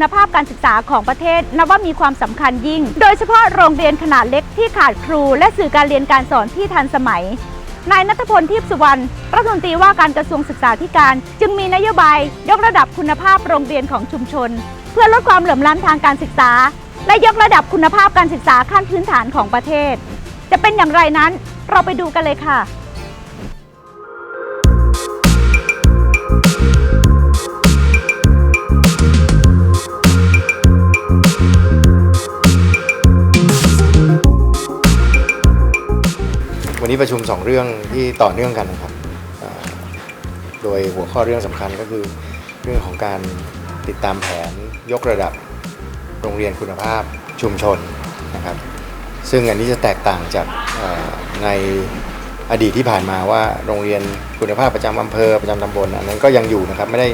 คุณภาพการศึกษาของประเทศนับว่ามีความสำคัญยิ่ง โดยเฉพาะโรงเรียนขนาดเล็กที่ขาดครู และสื่อการเรียนการสอนที่ทันสมัยนายนัทพลทิพสุวรรณรัฐมนตรีว่าการกระทรวงศึกษาธิการ จึงมีนโยบายยกระดับคุณภาพโรงเรียนของชุมชน เพื่อลดความเหลื่อมล้ำทางการศึกษา และยกระดับคุณภาพการศึกษาขั้นพื้นฐานของประเทศ จะเป็นอย่างไรนั้นเราไปดูกันเลยค่ะ วันนี้ประชุมสองเรื่องที่ต่อเนื่องกันนะครับ โดยหัวข้อเรื่องสำคัญก็คือเรื่องของการติดตามแผนยกระดับโรงเรียนคุณภาพชุมชนนะครับ ซึ่งอันนี้จะแตกต่างจากในอดีตที่ผ่านมาว่าโรงเรียนคุณภาพประจำอำเภอประจำตำบลอันนั้นก็ยังอยู่นะครับไม่ได้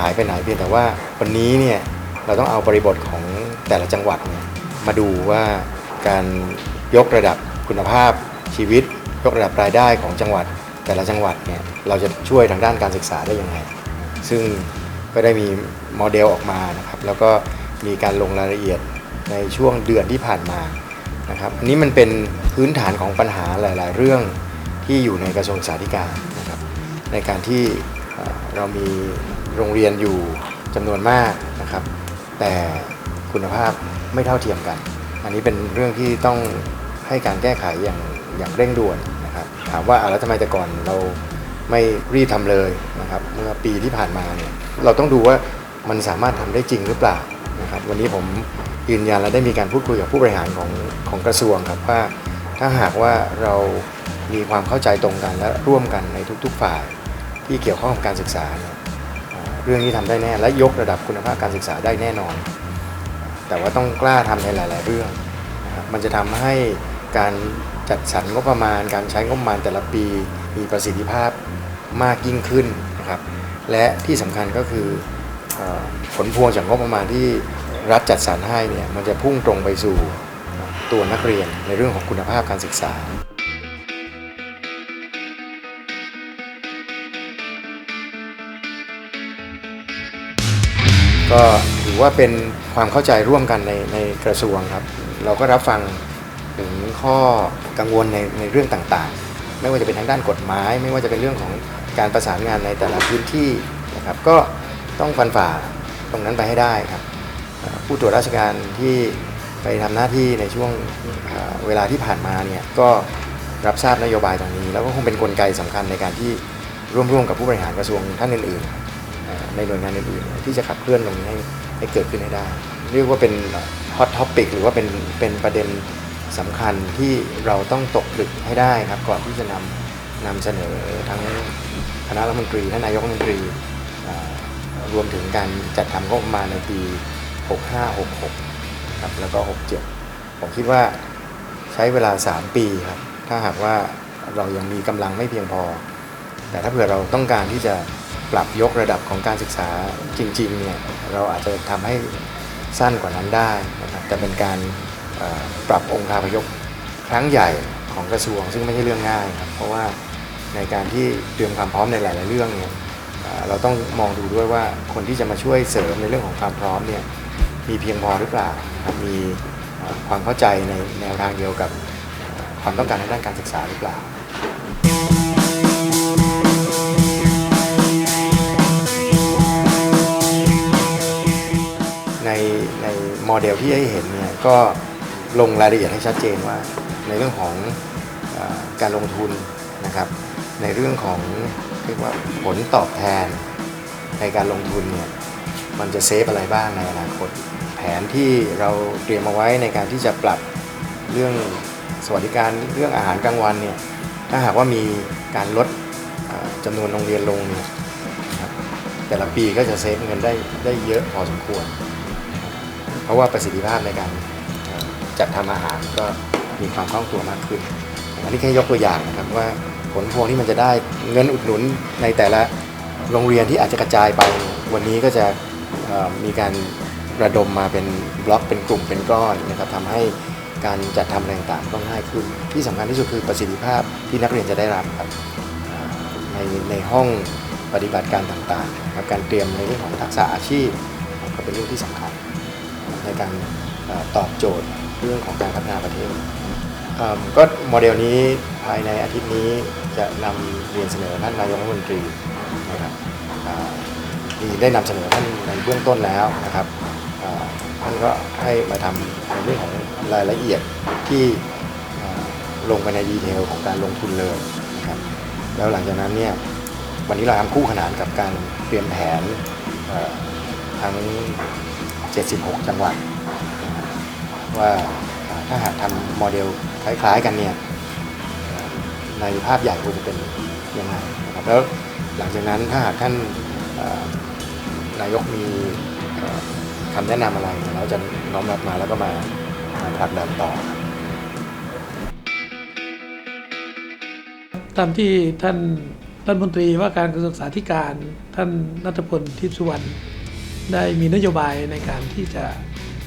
หายไปไหนเพียงแต่ว่าวันนี้เนี่ยเราต้องเอาบริบทของแต่ละจังหวัดมาดูว่าการยกระดับคุณภาพชีวิต ยกระดับรายได้ของจังหวัดแต่ละจังหวัดเนี่ยเราจะช่วยทางด้านการศึกษาได้ยังไง ซึ่งก็ได้มีโมเดลออกมานะครับแล้วก็มีการลงรายละเอียดในช่วงเดือนที่ผ่านมานะครับอันนี้มันเป็นพื้นฐานของปัญหาหลาย ๆ เรื่องที่อยู่ในกระทรวงศึกษาธิการนะครับในการที่เรามีโรงเรียนอยู่จำนวนมากนะครับแต่คุณภาพไม่เท่าเทียมกัน อันนี้เป็นเรื่องที่ต้องให้การแก้ไขอย่างอย่างเร่งด่วน ถามว่าแล้วทำไมแต่ก่อนเราไม่รีบทำเลยนะครับเมื่อปีที่ผ่านมาเนี่ยเราต้องดูว่ามันสามารถทำได้จริงหรือเปล่านะครับวันนี้ผมยืนยันและได้มีการพูดคุยกับผู้บริหารของของกระทรวงครับว่า ถ้าหากว่าเรามีความเข้าใจตรงกันและร่วมกันในทุก ๆ ฝ่าย ที่เกี่ยวข้องกับการศึกษาเนี่ยเรื่องนี้ทำได้แน่และยกระดับคุณภาพการศึกษาได้แน่นอน แต่ว่าต้องกล้าทำในหลาย ๆ เรื่องนะครับมันจะทำให้การ จัดสรรงบประมาณ การใช้งบประมาณแต่ละปี มีประสิทธิภาพมากยิ่งขึ้นนะครับ และที่สำคัญก็คือเออผลพวงจากงบประมาณที่รัฐจัดสรรให้เนี่ยมันจะพุ่งตรงไปสู่ตัวนักเรียนในเรื่องของคุณภาพการศึกษาก็ถือว่าเป็นความเข้าใจร่วมกันในในกระทรวงครับ เราก็รับฟัง ถึงข้อกังวลในในเรื่องต่างๆ ไม่ว่าจะเป็นทางด้านกฎหมาย ไม่ว่าจะเป็นเรื่องของการประสานงานในแต่ละพื้นที่นะครับก็ต้องฟันฝ่าตรงนั้นไปให้ได้ครับผู้ตรวจราชการที่ไปทำหน้าที่ในช่วงเวลาที่ผ่านมาเนี่ยก็รับทราบนโยบายตรงนี้ แล้วก็คงเป็นกลไกสำคัญในการที่ร่วมร่วมกับผู้บริหารกระทรวงท่านอื่นๆ ในหน่วยงานอื่นๆ ที่จะขับเคลื่อนตรงนี้ให้ให้เกิดขึ้นให้ได้ เรียกว่าเป็นฮอตท็อปิกหรือว่าเป็นเป็นประเด็น สำคัญที่เราต้องตกผลึกให้ได้ครับ ก่อนที่จะนำนำเสนอทั้งคณะรัฐมนตรีท่านนายกรัฐมนตรีรวมถึงการจัดทำงบประมาณในปี 6566 ครับแล้วก็ 67 ผมคิดว่าใช้เวลา 3 ปีครับ ถ้าหากว่าเรายังมีกำลังไม่เพียงพอ แต่ถ้าเผื่อเราต้องการที่จะปรับยกระดับของการศึกษาจริงๆเนี่ยเราอาจจะทำให้สั้นกว่านั้นได้นะครับแต่เป็นการ ปรับองค์คาพยพครั้งใหญ่ของกระทรวง ซึ่งไม่ใช่เรื่องง่ายครับเพราะว่าในการที่เตรียมความพร้อมในหลาย ๆ เรื่องเนี่ยเราต้องมองดูด้วยว่าคนที่จะมาช่วยเสริมในเรื่องของความพร้อมเนี่ยมีเพียงพอหรือเปล่าครับมีความเข้าใจในแนวทางเดียวกับความต้องการทางด้านการศึกษาหรือเปล่าในในโมเดลที่ให้เห็นเนี่ยก็ ลงรายละเอียดให้ชัดเจนว่า ในเรื่องของอการลงทุนนะครับ ในเรื่องของเรียกว่าผลตอบแทนในการลงทุนเนี่ยมันจะเซฟอะไรบ้างในอนาคต แผนที่เราเตรียมเอาไว้ในการที่จะปรับเรื่องสวัสดิการเรื่องอาหารกลางวันเนี่ยถ้าหากว่ามีการลดจำนวนโรงเรียนลงเนี่ยแต่ละปีก็จะเซฟเงินได้ได้เยอะพอสมควร เพราะว่าประสิทธิภาพในการ จัดทำอาหารก็มีความคล่องตัวมากขึ้น อันนี้แค่ยกตัวอย่างนะครับว่าผลพวงที่มันจะได้เงินอุดหนุนในแต่ละโรงเรียนที่อาจจะกระจายไปวันนี้ก็จะมีการระดมมาเป็นบล็อกเป็นกลุ่มเป็นก้อนนะครับทำให้การจัดทำอะไรต่างๆก็ง่ายขึ้น ที่สำคัญที่สุดคือประสิทธิภาพที่นักเรียนจะได้รับครับในในห้องปฏิบัติการต่างๆครับการเตรียมในเรื่องของทักษะอาชีพก็เป็นเรื่องที่สำคัญในการอตอบโจทย์ เรื่องของการพัฒนาประเทศก็โมเดลนี้ภายในอาทิตย์นี้จะนำเรียนเสนอท่านนายกรัฐมนตรีนะครับทีได้นำเสนอท่านในเบื้องต้นแล้วนะครับท่านก็ให้มาทำในเรื่องของรายละเอียดที่ลงไปในดีเทลของการลงทุนเลยนะครับแล้วหลังจากนั้นเนี่ยวันนี้เราทำคู่ขนานกับการเตรียมแผนทั้ง 76 จังหวัด ว่าถ้าหากทำโมเดลคล้ายๆกันเนี่ยในภาพใหญ่ควรจะเป็นยังไงนะครับแล้วหลังจากนั้นถ้าหากท่านนายกมีคำแนะนำอะไร เราจะน้อมรับมาแล้วก็มาผลักดันต่อ ตามที่ท่านรัฐมนตรีว่าการกระทรวงศึกษาธิการ ท่านนัทพลทิพสุวรรณได้มีนโยบายในการที่จะ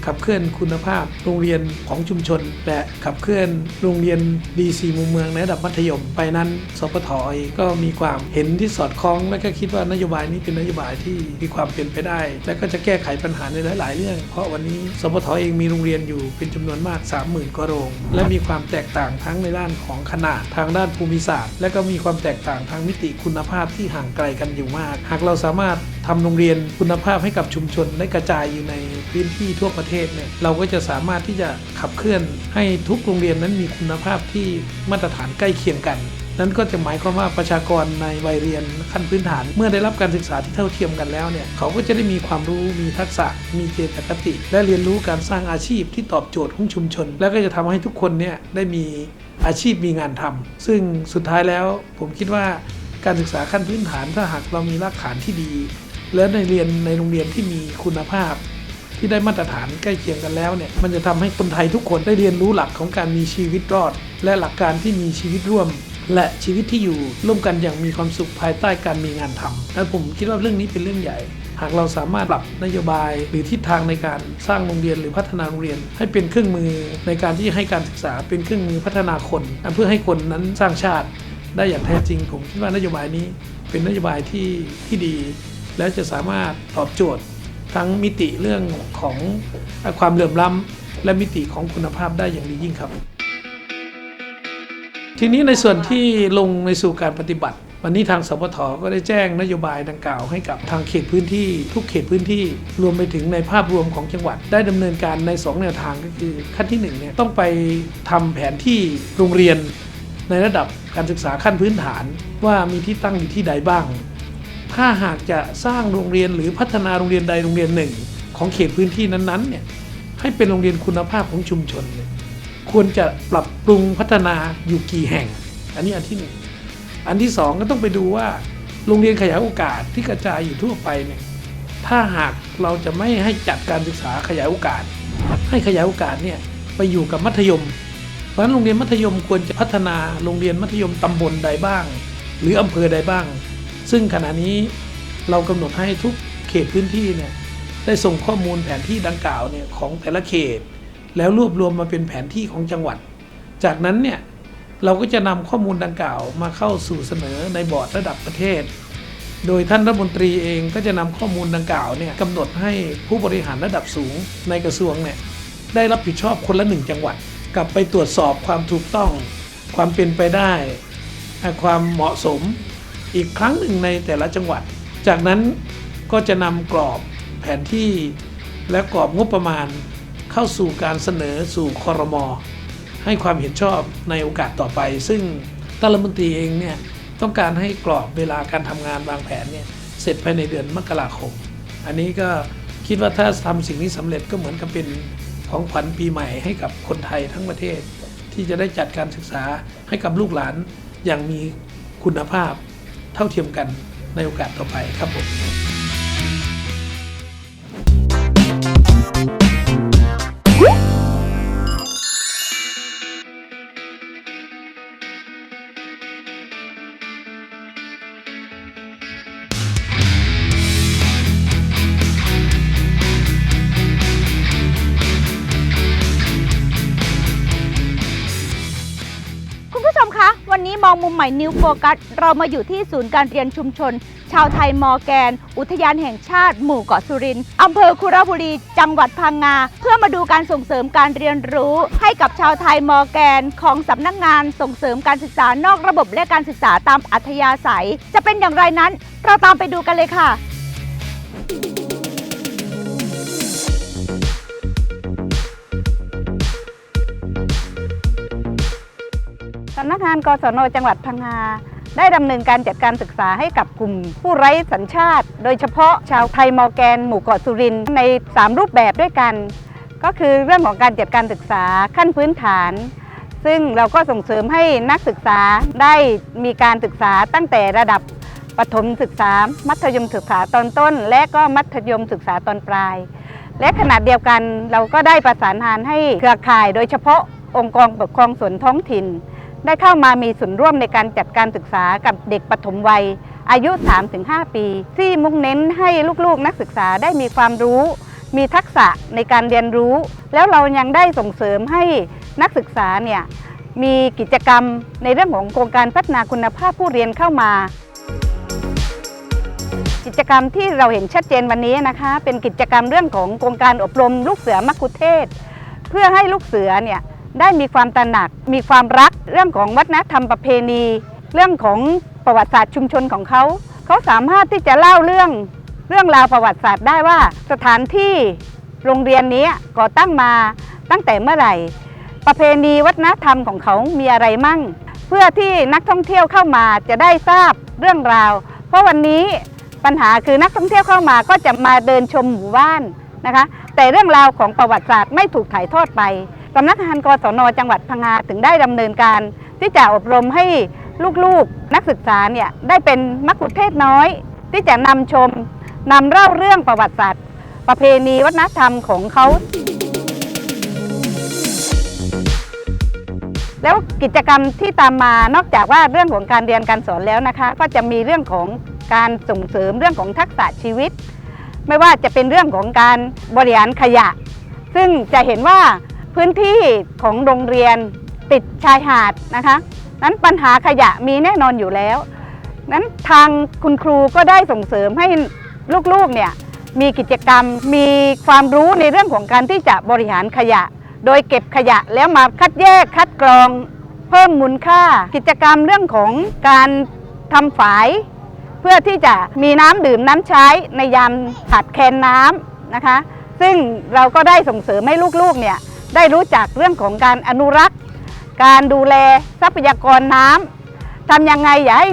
ขับเคลื่อนคุณภาพโรงเรียนของชุมชน และขับเคลื่อนโรงเรียนดีซีมุมเมืองในระดับมัธยม ไปนั้น สปทเองก็มีความเห็นที่สอดคล้อง และก็คิดว่านโยบายนี้เป็นนโยบายที่มีความเป็นไปได้ และก็จะแก้ไขปัญหาในหลาย ๆ เรื่อง เพราะวันนี้สปทเองมีโรงเรียนอยู่เป็นจำนวนมาก 30,000กว่าโรง และมีความแตกต่างทั้งในด้านของขนาดทางด้านภูมิศาสตร์ และก็มีความแตกต่างทางมิติคุณภาพที่ห่างไกลกันอยู่มาก หากเราสามารถ ทำโรงเรียนคุณภาพให้กับชุมชนได้กระจายอยู่ในพื้นที่ทั่วประเทศเนี่ยเราก็จะสามารถที่จะขับเคลื่อนให้ทุกโรงเรียนนั้นมีคุณภาพที่มาตรฐานใกล้เคียงกัน นั่นก็จะหมายความว่าประชากรในวัยเรียนขั้นพื้นฐาน เมื่อได้รับการศึกษาที่เท่าเทียมกันแล้วเนี่ยเขาก็จะได้มีความรู้มีทักษะ มีเจตคติ และเรียนรู้การสร้างอาชีพที่ตอบโจทย์ของชุมชน แล้วก็จะทำให้ทุกคนเนี่ยได้มีอาชีพมีงานทำซึ่งสุดท้ายแล้วผมคิดว่าการศึกษาขั้นพื้นฐานถ้าหากเรามีรากฐานที่ดี และในเรียนในโรงเรียนที่มีคุณภาพ ที่ได้มาตรฐานใกล้เคียงกันแล้วเนี่ยมันจะทำให้คนไทยทุกคนได้เรียนรู้หลักของการมีชีวิตรอด และหลักการที่มีชีวิตร่วม และชีวิตที่อยู่ร่วมกันอย่างมีความสุขภายใต้การมีงานทำและผมคิดว่าเรื่องนี้เป็นเรื่องใหญ่ หากเราสามารถปรับนโยบายหรือทิศทางในการสร้างโรงเรียนหรือพัฒนาโรงเรียน ให้เป็นเครื่องมือในการที่ให้การศึกษาเป็นเครื่องมือพัฒนาคนเพื่อให้คนนั้นสร้างชาติได้อย่างแท้จริงผมคิดว่านโยบายนี้เป็นนโยบายที่ที่ดี แล้วจะสามารถตอบโจทย์ทั้งมิติเรื่องของความเหลื่อมล้ำและมิติของคุณภาพได้อย่างดียิ่งครับ ทีนี้ในส่วนที่ลงในสู่การปฏิบัติ วันนี้ทางสปทก็ได้แจ้งนโยบายดังกล่าวให้กับทางเขตพื้นที่ ทุกเขตพื้นที่รวมไปถึงในภาพรวมของจังหวัด ได้ดำเนินการใน 2 แนวทางก็คือขั้นที่1เนี่ยต้องไปทำแผนที่โรงเรียนในระดับการศึกษาขั้นพื้นฐานว่ามีที่ตั้งอยู่ที่ใดบ้าง ถ้าหากจะสร้างโรงเรียนหรือพัฒนาโรงเรียนใดโรงเรียนหนึ่ง ของเขตพื้นที่นั้นๆเนี่ยให้เป็นโรงเรียนคุณภาพของชุมชนเนี่ยควรจะปรับปรุงพัฒนาอยู่กี่แห่ง อันนี้อันที่หนึ่งอันที่สองก็ต้องไปดูว่า โรงเรียนขยายโอกาสที่กระจายอยู่ทั่วไปเนี่ยถ้าหากเราจะไม่ให้จัดการศึกษาขยายโอกาส ให้ขยายโอกาสเนี่ยไปอยู่กับมัธยม เพราะฉะนั้นโรงเรียนมัธยมควรจะพัฒนาโรงเรียนมัธยมตำบลใดบ้าง หรืออำเภอใดบ้าง ซึ่งขณะนี้เรากำหนดให้ทุกเขตพื้นที่เนี่ยได้ส่งข้อมูลแผนที่ดังกล่าวเนี่ยของแต่ละเขต แล้วรวบรวมมาเป็นแผนที่ของจังหวัด จากนั้นเนี่ยเราก็จะนำข้อมูลดังกล่าวมาเข้าสู่เสนอในบอร์ดระดับประเทศ โดยท่านรัฐมนตรีเองก็จะนำข้อมูลดังกล่าวเนี่ยกำหนดให้ผู้บริหารระดับสูงในกระทรวงเนี่ยได้รับผิดชอบคนละหนึ่งจังหวัด กลับไปตรวจสอบความถูกต้อง ความเป็นไปได้ ความเหมาะสม อีกครั้งหนึ่งในแต่ละจังหวัด จากนั้นก็จะนำกรอบแผนที่และกรอบงบประมาณเข้าสู่การเสนอสู่คอรมอให้ความเห็นชอบในโอกาสต่อไป ซึ่งท่านรัฐมนตรีเองเนี่ยต้องการให้กรอบเวลาการทำงานวางแผนเนี่ยเสร็จภายในเดือนมกราคม อันนี้ก็คิดว่าถ้าทำสิ่งนี้สำเร็จก็เหมือนกับเป็นของขวัญปีใหม่ให้กับคนไทยทั้งประเทศ ที่จะได้จัดการศึกษาให้กับลูกหลานอย่างมีคุณภาพ เท่าเทียมกันในโอกาสต่อไปครับผม องมุมใหม่นิวโฟกัส เรามาอยู่ที่ศูนย์การเรียนชุมชน ชาวไทยมอแกน อุทยานแห่งชาติ หมู่เกาะสุรินทร์อำเภอคุระบุรี จังหวัดพังงา เพื่อมาดูการส่งเสริมการเรียนรู้ ให้กับชาวไทยมอแกน ของสำนักงานส่งเสริมการศึกษานอกระบบและการศึกษาตามอัธยาศัย จะเป็นอย่างไรนั้น เราตามไปดูกันเลยค่ะ สำนักงานกศนจังหวัดพังงาได้ดำเนินการจัดการศึกษาให้กับกลุ่มผู้ไร้สัญชาติ โดยเฉพาะชาวไทยมอร์แกน หมู่เกาะสุรินใน 3 รูปแบบด้วยกัน ก็คือเรื่องของการจัดการศึกษาขั้นพื้นฐาน ซึ่งเราก็ส่งเสริมให้นักศึกษาได้มีการศึกษาตั้งแต่ระดับประถมศึกษา มัธยมศึกษาตอนต้น และก็มัธยมศึกษาตอนปลาย และขณะเดียวกันเราก็ได้ประสานงานให้เครือข่าย โดยเฉพาะองค์กรปกครองส่วนท้องถิ่น ได้เข้ามามีส่วนร่วมในการจัดการศึกษากับเด็กปฐมวัย อายุ 3-5 ปี ที่มุ่งเน้นให้ลูกๆนักศึกษาได้มีความรู้ มีทักษะในการเรียนรู้ แล้วเรายังได้ส่งเสริมให้นักศึกษาเนี่ยมีกิจกรรมในเรื่องของโครงการพัฒนาคุณภาพผู้เรียนเข้ามา กิจกรรมที่เราเห็นชัดเจนวันนี้นะคะ เป็นกิจกรรมเรื่องของโครงการอบรมลูกเสือมักคุเทศ เพื่อให้ลูกเสือเนี่ย ได้มีความตระหนัก มีความรักเรื่องของวัฒนธรรมประเพณี เรื่องของประวัติศาสตร์ชุมชนของเขา เขาสามารถที่จะเล่าเรื่องเรื่องราวประวัติศาสตร์ได้ว่าสถานที่โรงเรียนนี้ก่อตั้งมาตั้งแต่เมื่อไหร่ ประเพณีวัฒนธรรมของเขามีอะไรมั่ง เพื่อที่นักท่องเที่ยวเข้ามาจะได้ทราบเรื่องราว เพราะวันนี้ปัญหาคือนักท่องเที่ยวเข้ามาก็จะมาเดินชมหมู่บ้านนะคะ แต่เรื่องราวของประวัติศาสตร์ไม่ถูกถ่ายทอดไป สำนักงานกศนจังหวัดพังงาถึงได้ดำเนินการ ที่จะอบรมให้ลูกๆนักศึกษาเนี่ยได้เป็นมักคุเทศน้อย ที่จะนำชมนำเล่าเรื่องประวัติศาสตร์ ประเพณีวัฒนธรรมของเขา แล้วกิจกรรมที่ตามมานอกจากว่าเรื่องของการเรียนการสอนแล้วนะคะ ก็จะมีเรื่องของการส่งเสริมเรื่องของทักษะชีวิต ไม่ว่าจะเป็นเรื่องของการบริหารขยะ ซึ่งจะเห็นว่า พื้นที่ของโรงเรียนติดชายหาดนะคะนั้นปัญหาขยะมีแน่นอนอยู่แล้ว นั้นทางคุณครูก็ได้ส่งเสริมให้ลูกๆเนี่ยมีกิจกรรมมีความรู้ในเรื่องของการที่จะบริหารขยะ โดยเก็บขยะแล้วมาคัดแยกคัดกรอง เพิ่มมูลค่า กิจกรรมเรื่องของการทำฝาย เพื่อที่จะมีน้ำดื่มน้ำใช้ในยามขาดแคลนน้ำนะคะ ซึ่งเราก็ได้ส่งเสริมให้ลูกๆเนี่ย ได้รู้จักเรื่องของการอนุรักษ์ การดูแลทรัพยากรน้ำทำยังไงอย่าให้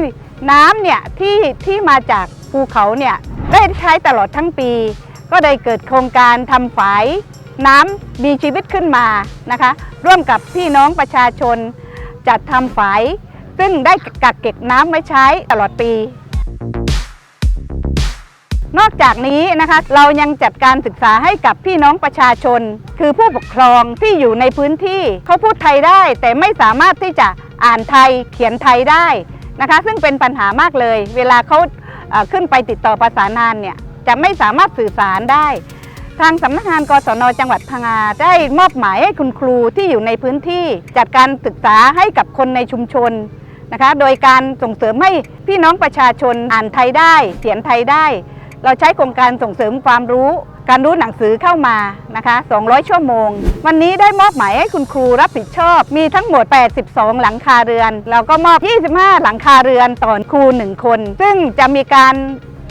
น้ำเนี่ยที่ที่มาจากภูเขาเนี่ยได้ใช้ตลอดทั้งปี ก็ได้เกิดโครงการทำฝายน้ำมีชีวิตขึ้นมานะคะ ร่วมกับพี่น้องประชาชนจัดทำฝายซึ่งได้กักเก็บน้ำไว้ใช้ตลอดปี นอกจากนี้นะคะเรายังจัดการศึกษาให้กับพี่น้องประชาชน คือผู้ปกครองที่อยู่ในพื้นที่เขาพูดไทยได้ แต่ไม่สามารถที่จะอ่านไทยเขียนไทยได้นะคะ ซึ่งเป็นปัญหามากเลย เวลาเขาขึ้นไปติดต่อประสานานเนี่ยจะไม่สามารถสื่อสารได้ ทางสำนักงานกศนจังหวัดพังงาได้มอบหมายให้คุณครูที่อยู่ในพื้นที่ จัดการศึกษาให้กับคนในชุมชนนะคะ โดยการส่งเสริมให้พี่น้องประชาชนอ่านไทยได้เขียนไทยได้ เราใช้โครงการส่งเสริมความรู้ การรู้หนังสือเข้ามานะคะ 200 ชั่วโมง วันนี้ได้มอบหมายให้คุณครูรับผิดชอบ มีทั้งหมด 82 หลังคาเรือน เราก็มอบ 25 หลังคาเรือนต่อครู 1 คน ซึ่งจะมีการ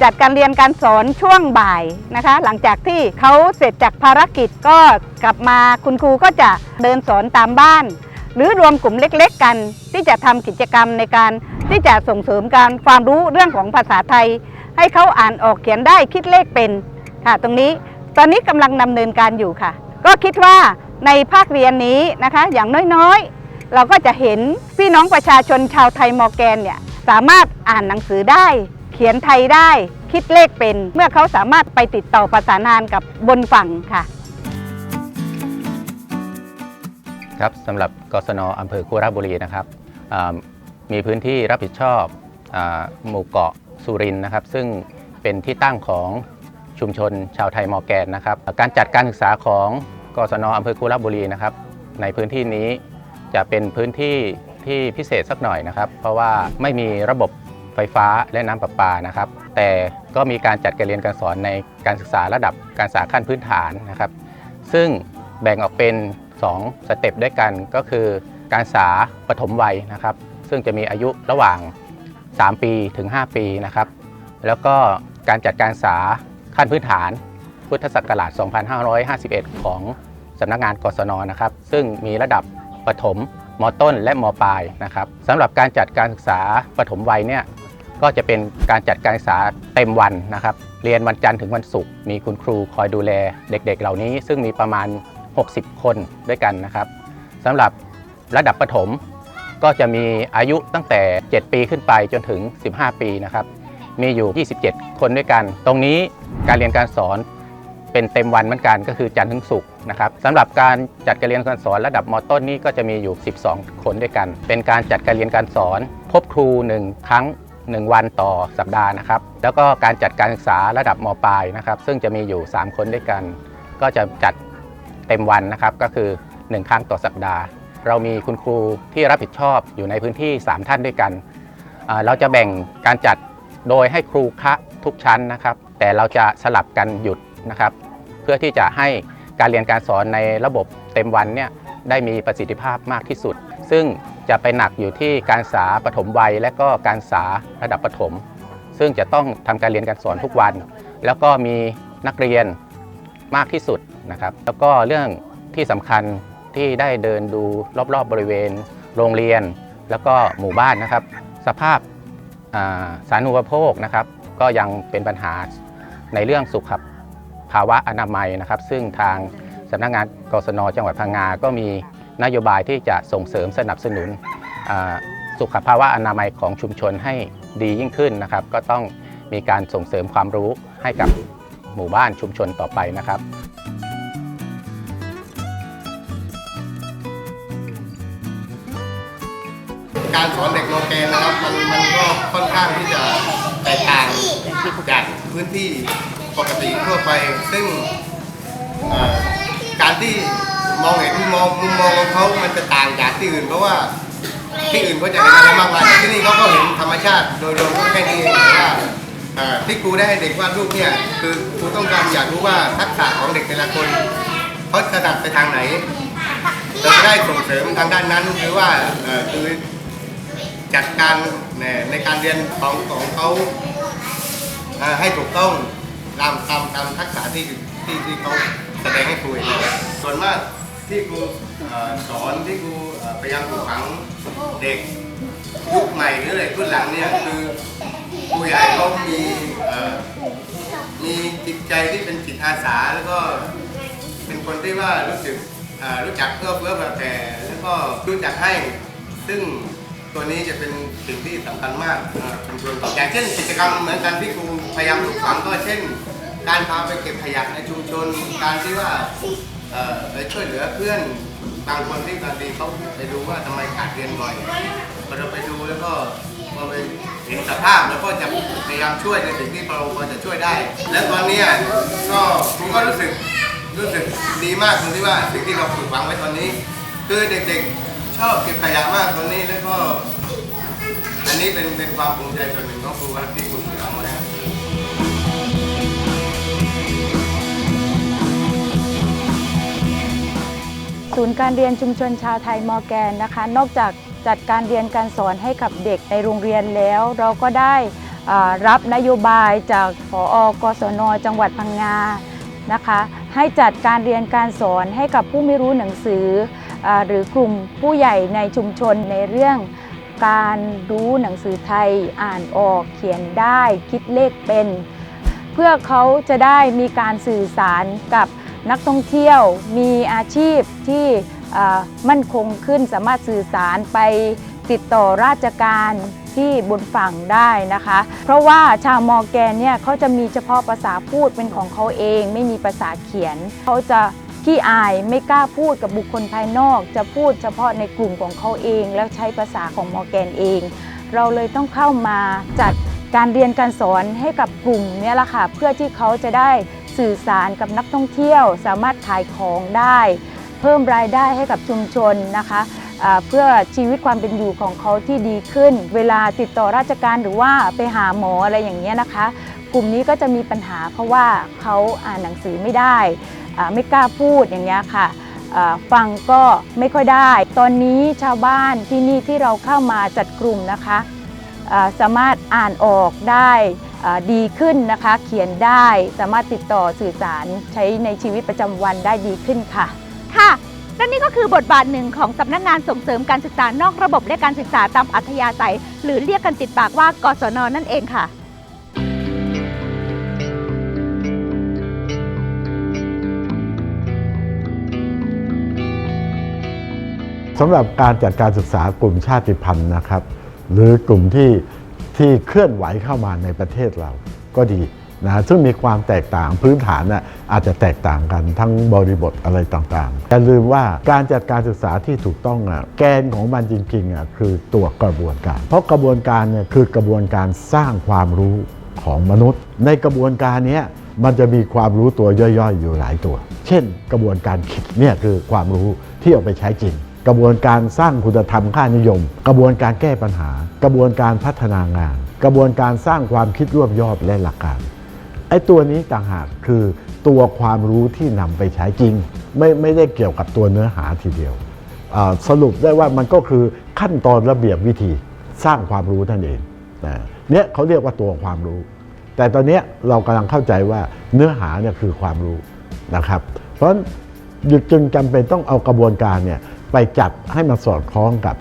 จัดการเรียนการสอนช่วงบ่ายนะคะ หลังจากที่เขาเสร็จจากภารกิจก็กลับมาคุณครูก็จะเดินสอนตามบ้าน หรือรวมกลุ่มเล็กๆ กัน ที่จะทำกิจกรรมในการที่จะส่งเสริมการความรู้เรื่องของภาษาไทย ให้เขาอ่านออกเขียนได้คิดเลขเป็นค่ะ ตรงนี้ตอนนี้กำลังดำเนินการอยู่ค่ะ ก็คิดว่าในภาคเรียนนี้นะคะ อย่างน้อยๆ เราก็จะเห็นพี่น้องประชาชนชาวไทยมอร์แกนเนี่ยสามารถอ่านหนังสือได้ เขียนไทยได้ คิดเลขเป็น เมื่อเขาสามารถไปติดต่อประสานงานกับบนฝั่งค่ะ ครับสำหรับกศนอำเภอคุระบุรีนะครับมีพื้นที่รับผิดชอบอหมู่เกาะ สุรินนะครับ ซึ่งเป็นที่ตั้งของชุมชนชาวไทยมอแกนนะครับ การจัดการศึกษาของกศนอำเภอคุระบุรีนะครับ ในพื้นที่นี้จะเป็นพื้นที่ที่พิเศษสักหน่อยนะครับ เพราะว่าไม่มีระบบไฟฟ้าและน้ำประปานะครับ แต่ก็มีการจัดการเรียนการสอนในการศึกษาระดับการศึกษาขั้นพื้นฐานนะครับ ซึ่งแบ่งออกเป็น 2 สเต็ปด้วยกันก็คือการศึกษาปฐมวัยนะครับ ซึ่งจะมีอายุระหว่าง 3 ปีถึง 5 ปีนะครับ แล้วก็การจัดการศึกษาขั้นพื้นฐานพุทธศักราช 2551 ของสำนักงานกศนนะครับ ซึ่งมีระดับประถมมต้นและมปลายนะครับสำหรับการจัดการศึกษาปฐมวัยเนี่ยก็จะเป็นการจัดการศึกษาเต็มวันนะครับ เรียนวันจันทร์ถึงวันศุกร์มีคุณครูคอยดูแลเด็กๆเหล่านี้ ซึ่งมีประมาณ 60 คนด้วยกันนะครับสำหรับระดับประถม ก็จะมีอายุตั้งแต่ 7 ปีขึ้นไปจนถึง 15 ปีนะครับ มีอยู่ 27 คนด้วยกัน ตรงนี้การเรียนการสอนเป็นเต็มวันเหมือนกันก็คือจันทร์ถึงศุกร์นะครับสำหรับการจัดการเรียนการสอนระดับมต้นนี่ก็จะมีอยู่ 12 คนด้วยกัน เป็นการจัดการเรียนการสอน พบครู 1 ครั้ง 1 วันต่อสัปดาห์นะครับ แล้วก็การจัดการศึกษาระดับมปลายนะครับ ซึ่งจะมีอยู่ 3 คนด้วยกัน ก็จะจัดเต็มวันนะครับก็คือ 1 ครั้งต่อสัปดาห์ เรามีคุณครูที่รับผิดชอบอยู่ในพื้นที่ 3 ท่านด้วยกัน เราจะแบ่งการจัดโดยให้ครูคะทุกชั้นนะครับ แต่เราจะสลับกันหยุดนะครับ เพื่อที่จะให้การเรียนการสอนในระบบเต็มวันเนี่ยได้มีประสิทธิภาพมากที่สุด ซึ่งจะไปหนักอยู่ที่การศึกษาปฐมวัย และก็การศึกษาระดับประถมซึ่งจะต้องทำการเรียนการสอนทุกวัน แล้วก็มีนักเรียนมากที่สุดนะครับ แล้วก็เรื่องที่สำคัญ ที่ได้เดินดูรอบๆบริเวณ โรงเรียน แล้วก็หมู่บ้านนะครับ สภาพาสาธารณูปโภคนะครับ ก็ยังเป็นปัญหาในเรื่องสุขภาวะอนามัยนะครับ ซึ่งทางสำนักงานกศนจังหวัดพังงา ก็มีนโยบายที่จะส่งเสริมสนับสนุนสุขภาวะอนามัยของชุมชนให้ดียิ่งขึ้นนะครับ ก็ต้องมีการส่งเสริมความรู้ให้กับหมู่บ้านชุมชนต่อไปนะครับ การสอนเด็กโลเกนนะครับมันมันก็ค่อนข้างที่จะแตกต่างจากพื้นที่ปกติทั่วไป ซึ่งการที่มองเห็นมุมมองมุมมองของเขามันจะต่างจากที่อื่น เพราะว่าที่อื่นเขาจะเห็นอะไรมากมายแต่ที่นี่เขาก็เห็นธรรมชาติโดยรวมก็แค่นี้เองแต่ว่าที่ครูได้ให้เด็กวาดรูปเนี่ยคือครูต้องการอยากรู้ว่าทักษะของเด็กแต่ละคนเขาถนัดไปทางไหนเราจะได้ส่งเสริมทางด้านนั้นคือว่าคือ จัดการในในการเรียนของของเขาให้ถูกต้องตามตามตามทักษะที่ที่ที่เขาแสดงให้ครูเห็นส่วนมากที่ครูสอนที่ครูพยายามปลูกฝังเด็กยุคใหม่หรืออะไรรุ่นหลังเนี่ยคือครูใหญ่เขามีมีจิตใจที่เป็นจิตอาสาแล้วก็เป็นคนที่ว่ารู้สึกรู้จักเอื้อเฟื้อเผื่อแผ่แล้วก็รู้จักให้ซึ่ง ตัวนี้จะเป็นสิ่งที่สำคัญมากอ่าชุมชนอย่างเช่นกิจกรรมเหมือนกันที่ครูพยายามปลูกฝังก็เช่น การพาไปเก็บขยะในชุมชน การที่ว่าไปช่วยเหลือเพื่อนบางคนที่บางทีเขาไปดูว่าทำไมขาดเรียนบ่อยพอเราไปดูแล้วก็พอไปเห็นสภาพแล้วก็จะพยายามช่วยในสิ่งที่เราพอจะช่วยได้ และตอนนี้ก็ครูก็รู้สึกรู้สึกดีมากตรงที่ว่าสิ่งที่เราปลูกฝังไว้ตอนนี้ คือเด็กๆ ชอบเก็บขยะมากตอนนี้แล้วก็ อันนี้เป็นเป็นความภูมิใจส่วนหนึ่งของครูครับที่คุณปลูกฝังไว้ครับศูนย์การเรียนชุมชนชาวไทยมอแกนนะคะ นอกจากจัดการเรียนการสอนให้กับเด็กในโรงเรียนแล้ว เราก็ได้รับนโยบายจากผออกศน จังหวัดพังงานะคะ ให้จัดการเรียนการสอนให้กับผู้ไม่รู้หนังสือ หรือกลุ่มผู้ใหญ่ในชุมชนในเรื่องการรู้หนังสือไทยอ่านออกเขียนได้คิดเลขเป็น เพื่อเขาจะได้มีการสื่อสารกับนักท่องเที่ยว มีอาชีพที่มั่นคงขึ้นสามารถสื่อสารไปติดต่อราชการที่บนฝั่งได้นะคะ เพราะว่าชาวมอร์แกนเนี่ยเขาจะมีเฉพาะภาษาพูดเป็นของเขาเอง ไม่มีภาษาเขียน เขาจะ ขี้อายไม่กล้าพูดกับบุคคลภายนอก จะพูดเฉพาะในกลุ่มของเขาเอง แล้วใช้ภาษาของมอร์แกนเอง เราเลยต้องเข้ามาจัดการเรียนการสอนให้กับกลุ่มเนี่ยแหละค่ะเพื่อที่เขาจะได้สื่อสารกับนักท่องเที่ยว สามารถขายของได้ เพิ่มรายได้ให้กับชุมชนนะคะเพื่อชีวิตความเป็นอยู่ของเขาที่ดีขึ้น เวลาติดต่อราชการหรือว่าไปหาหมออะไรอย่างเงี้ยนะคะ กลุ่มนี้ก็จะมีปัญหาเพราะว่าเขาอ่านหนังสือไม่ได้ ไม่กล้าพูดอย่างเงี้ยค่ะฟังก็ไม่ค่อยได้ ตอนนี้ชาวบ้านที่นี่ที่เราเข้ามาจัดกลุ่มนะคะสามารถอ่านออกได้ดีขึ้นนะคะ เขียนได้สามารถติดต่อสื่อสารใช้ในชีวิตประจำวันได้ดีขึ้นค่ะ ค่ะและนี่ก็คือบทบาทหนึ่งของสำนักงานส่งเสริมการศึกษานอกระบบและการศึกษาตามอัธยาศัย หรือเรียกกันติดปากว่ากศนนั่นเองค่ะ สำหรับการจัดการศึกษากลุ่มชาติพันธุ์นะครับ หรือกลุ่มที่ที่เคลื่อนไหวเข้ามาในประเทศเราก็ดีนะซึ่งมีความแตกต่างพื้นฐานน่ะอาจจะแตกต่างกันทั้งบริบทอะไรต่างๆอย่าลืมว่าการจัดการศึกษาที่ถูกต้องอะแกนของมันจริงๆอะคือตัวกระบวนการ เพราะกระบวนการเนี่ยคือกระบวนการสร้างความรู้ของมนุษย์ ในกระบวนการนี้มันจะมีความรู้ตัวย่อยๆ อยู่หลายตัว เช่น กระบวนการคิดเนี่ยคือความรู้ที่เอาไปใช้จริง กระบวนการสร้างคุณธรรมค่านิยม กระบวนการแก้ปัญหา กระบวนการพัฒนางาน กระบวนการสร้างความคิดร่วมยอดและหลักการไอ้ตัวนี้ต่างหากคือตัวความรู้ที่นำไปใช้จริง ไม่ไม่ได้เกี่ยวกับตัวเนื้อหาทีเดียว สรุปได้ว่ามันก็คือขั้นตอนระเบียบวิธีสร้างความรู้นั่นเองเนี่ยเขาเรียกว่าตัวความรู้ แต่ตอนนี้เรากำลังเข้าใจว่าเนื้อหาเนี่ยคือความรู้นะครับ เพราะฉะนั้นจึงจำเป็นต้องเอากระบวนการเนี่ย ไปจัดให้มันสอดคล้องกับ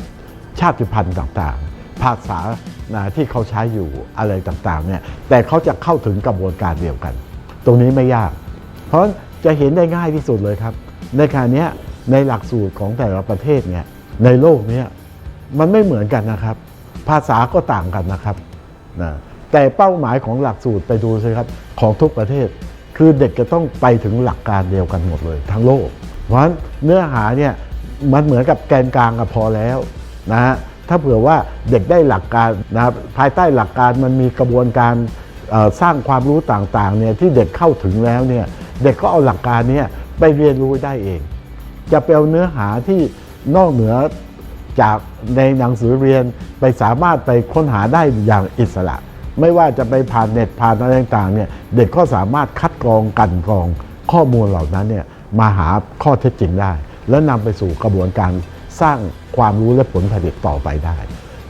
ชาติพันธุ์ต่างๆ ภาษานะที่เขาใช้อยู่อะไรต่างๆเนี่ยแต่เขาจะเข้าถึงกระบวนการเดียวกัน ตรงนี้ไม่ยาก เพราะจะเห็นได้ง่ายที่สุดเลยครับ ในขณะเนี้ในหลักสูตรของแต่ละประเทศเนี่ยในโลกนี้มันไม่เหมือนกันนะครับ ภาษาก็ต่างกันนะครับนะแต่เป้าหมายของหลักสูตรไปดูสิครับของทุกประเทศ คือเด็กจะต้องไปถึงหลักการเดียวกันหมดเลย ทั้งโลก เพราะฉะนั้นเนื้อหาเนี่ย มันเหมือนกับแกนกลางก็พอแล้วนะฮะถ้าเผื่อว่าเด็กได้หลักการนะภายใต้หลักการมันมีกระบวนการสร้างความรู้ต่างๆเนี่ยที่เด็กเข้าถึงแล้วเนี่ยเด็กก็เอาหลักการเนี้ไปเรียนรู้ได้เอง จะไปเอาเนื้อหาที่นอกเหนือจากในหนังสือเรียนไปสามารถไปค้นหาได้อย่างอิสระ ไม่ว่าจะไปผ่านเน็ตผ่านอะไรต่างๆเนี่ยเด็กก็สามารถคัดกรองกันกรองข้อมูลเหล่านั้นเนี่ยมาหาข้อเท็จจริงได้ แล้วนำไปสู่กระบวนการสร้างความรู้และผลผลิตต่อไปได้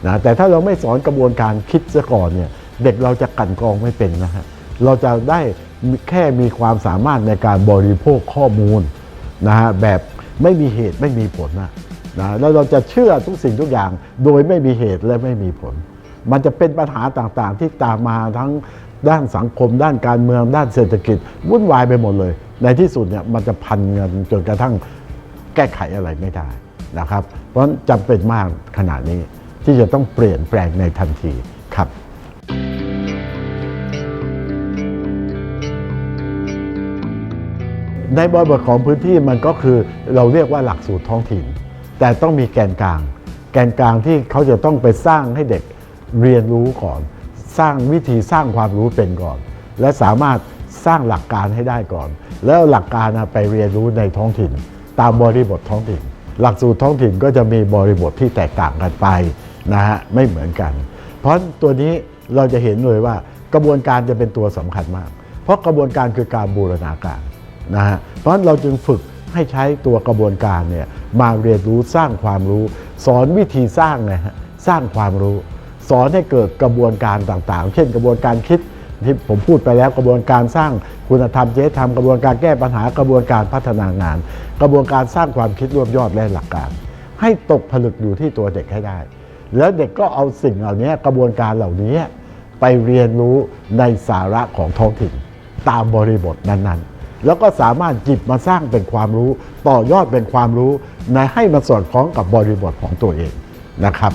นะแต่ถ้าเราไม่สอนกระบวนการคิดซะก่อนเนี่ยเด็กเราจะกันกรองไม่เป็นนะฮะเราจะได้แค่มีความสามารถในการบริโภคข้อมูลนะฮะแบบไม่มีเหตุไม่มีผลนะนะแล้วเราจะเชื่อทุกสิ่งทุกอย่าง โดยไม่มีเหตุและไม่มีผล มันจะเป็นปัญหาต่างๆ ที่ตามมาทั้งด้านสังคม ด้านการเมืองด้านเศรษฐกิจ วุ่นวายไปหมดเลย ในที่สุดเนี่ยมันจะพันเงินจนกระทั่ง แก้ไขอะไรไม่ได้นะครับ เพราะฉะนั้นจำเป็นมากขนาดนี้ที่จะต้องเปลี่ยนแปลงในทันทีครับในบริบทของพื้นที่มันก็คือเราเรียกว่าหลักสูตรท้องถิ่น แต่ต้องมีแกนกลาง แกนกลางที่เขาจะต้องไปสร้างให้เด็กเรียนรู้ก่อน สร้างวิธีสร้างความรู้เป็นก่อน และสามารถสร้างหลักการให้ได้ก่อน แล้วหลักการไปเรียนรู้ในท้องถิ่น ตามบริบทท้องถิ่น หลักสูตรท้องถิ่นก็จะมีบริบทที่แตกต่างกันไปนะฮะไม่เหมือนกัน เพราะตัวนี้เราจะเห็นเลยว่ากระบวนการจะเป็นตัวสำคัญมาก เพราะกระบวนการคือการบูรณาการนะฮะเพราะฉะนั้นเราจึงฝึกให้ใช้ตัวกระบวนการเนี่ยมาเรียนรู้สร้างความรู้ สอนวิธีสร้างนะฮะสร้างความรู้ สอนให้เกิดกระบวนการต่างๆ เช่นกระบวนการคิด ที่ผมพูดไปแล้วกระบวนการสร้างคุณธรรมจริยธรรมกระบวนการแก้ปัญหากระบวนการพัฒนางาน กระบวนการสร้างความคิดรวบยอดและหลักการ ให้ตกผลึกอยู่ที่ตัวเด็กให้ได้ แล้วเด็กก็เอาสิ่งเหล่านี้กระบวนการเหล่านี้ไปเรียนรู้ในสาระของท้องถิ่นตามบริบทนั้นๆ แล้วก็สามารถจิบมาสร้างเป็นความรู้ ต่อยอดเป็นความรู้ในให้มันสอดคล้องกับบริบทของตัวเองนะครับ